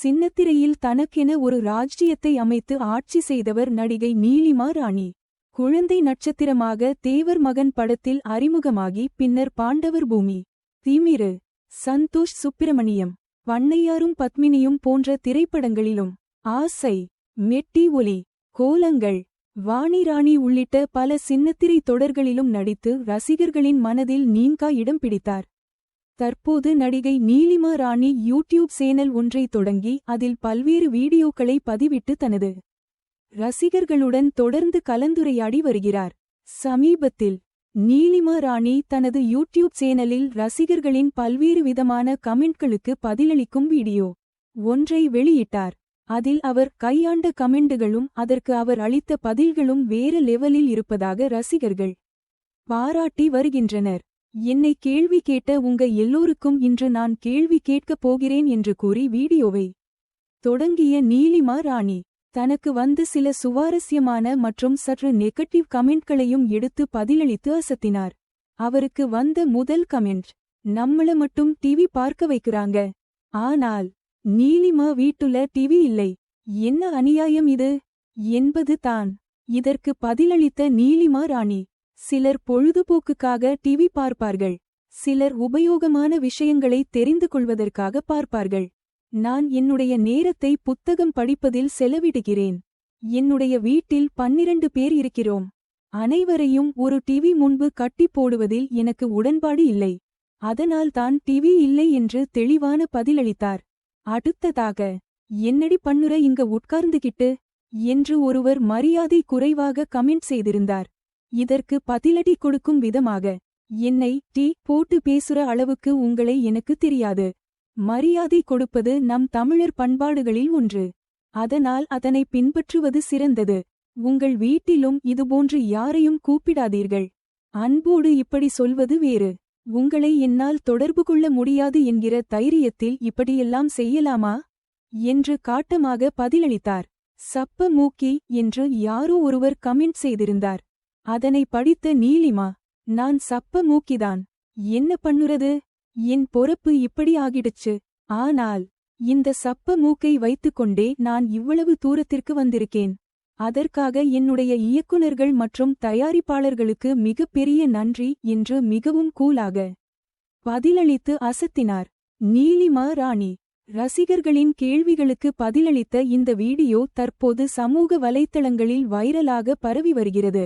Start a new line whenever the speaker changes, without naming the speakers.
சின்னத்திரையில் தனக்கென ஒரு ராஜ்ஜியத்தை அமைத்து ஆட்சி செய்தவர் நடிகை நீலிமா ராணி. குழந்தை நட்சத்திரமாக தேவர் மகன் படத்தில் அறிமுகமாகி பின்னர் பாண்டவர் பூமி. திமிரு சந்தோஷ் சுப்பிரமணியம் வண்ணையாரும் பத்மினியும் போன்ற திரைப்படங்களிலும் ஆசை மெட்டி ஒலி கோலங்கள் வாணி ராணி உள்ளிட்ட பல சின்னத்திரை தொடர்களிலும் நடித்து ரசிகர்களின் மனதில் நீங்கா இடம் பிடித்தார். தற்போது நடிகை நீலிமா ராணி யூடியூப் சேனல் ஒன்றை தொடங்கி அதில் பல்வேறு வீடியோக்களை பதிவிட்டு தனது ரசிகர்களுடன் தொடர்ந்து கலந்துரையாடி வருகிறார். சமீபத்தில் நீலிமா ராணி தனது யூடியூப் சேனலில் ரசிகர்களின் பல்வேறு விதமான கமெண்ட்களுக்கு பதிலளிக்கும் வீடியோ ஒன்றை வெளியிட்டார். அதில் அவர் கையாண்ட கமெண்டுகளும் அதற்கு அவர் அளித்த பதில்களும் வேறு லெவலில் இருப்பதாக ரசிகர்கள் பாராட்டி வருகின்றனர். என்னை கேள்வி கேட்ட உங்க எல்லோருக்கும் இன்று நான் கேள்வி கேட்கப் போகிறேன் என்று கூறி வீடியோவை தொடங்கிய நீலிமா ராணி. தனக்கு வந்து சில சுவாரஸ்யமான மற்றும் சற்று நெகட்டிவ் கமெண்ட்களையும் எடுத்து பதிலளித்து அசத்தினார். அவருக்கு வந்த முதல் கமெண்ட் நம்மள மட்டும் டிவி பார்க்க வைக்கிறாங்க. ஆனால் நீலிமா வீட்டுல டிவி இல்லை. என்ன அநியாயம் இது? என்பது தான். இதற்கு பதிலளித்த நீலிமா ராணி சிலர் பொழுதுபோக்குக்காக டிவி பார்ப்பார்கள். சிலர் உபயோகமான விஷயங்களை தெரிந்து கொள்வதற்காக பார்ப்பார்கள். நான் என்னுடைய நேரத்தை புத்தகம் படிப்பதில் செலவிடுகிறேன். என்னுடைய வீட்டில் பன்னிரண்டு பேர் இருக்கிறோம். அனைவரையும் ஒரு டிவி முன்பு கட்டி போடுவதில் எனக்கு உடன்பாடு இல்லை. அதனால் தான் டிவி இல்லை என்று தெளிவான பதிலளித்தார். அடுத்ததாக என்னடி பண்ணுற இங்க உட்கார்ந்துகிட்டு? என்று ஒருவர் மரியாதை குறைவாக கமெண்ட் செய்திருந்தார். இதற்கு பதிலடி கொடுக்கும் விதமாக என்னை டீ போட்டு பேசுற அளவுக்கு உங்களை எனக்கு தெரியாது. மரியாதை கொடுப்பது நம் தமிழர் பண்பாடுகளில் ஒன்று. அதனால் அதனை பின்பற்றுவது சிறந்தது. உங்கள் வீட்டிலும் இதுபோன்று யாரையும் கூப்பிடாதீர்கள். அன்போடு இப்படி சொல்வது வேறு. உங்களை என்னால் தொடர்பு கொள்ள முடியாது என்கிற தைரியத்தில் இப்படியெல்லாம் செய்யலாமா? என்று காட்டமாக பதிலளித்தார். சப்ப மூக்கி என்று யாரோ ஒருவர் கமெண்ட் செய்திருந்தார். அதனை படித்த நீலிமா நான் சப்ப மூக்கிதான். என்ன பண்ணுறது? என் பொறுப்பு இப்படி ஆகிடுச்சு. ஆனால் இந்த சப்ப மூக்கை வைத்துக்கொண்டே நான் இவ்வளவு தூரத்திற்கு வந்திருக்கேன். அதற்காக என்னுடைய இயக்குனர்கள் மற்றும் தயாரிப்பாளர்களுக்கு மிகப்பெரிய நன்றி என்று மிகவும் கூலாக பதிலளித்து அசத்தினார். நீலிமா ராணி ரசிகர்களின் கேள்விகளுக்கு பதிலளித்த இந்த வீடியோ தற்போது சமூக வலைத்தளங்களில் வைரலாக பரவி வருகிறது.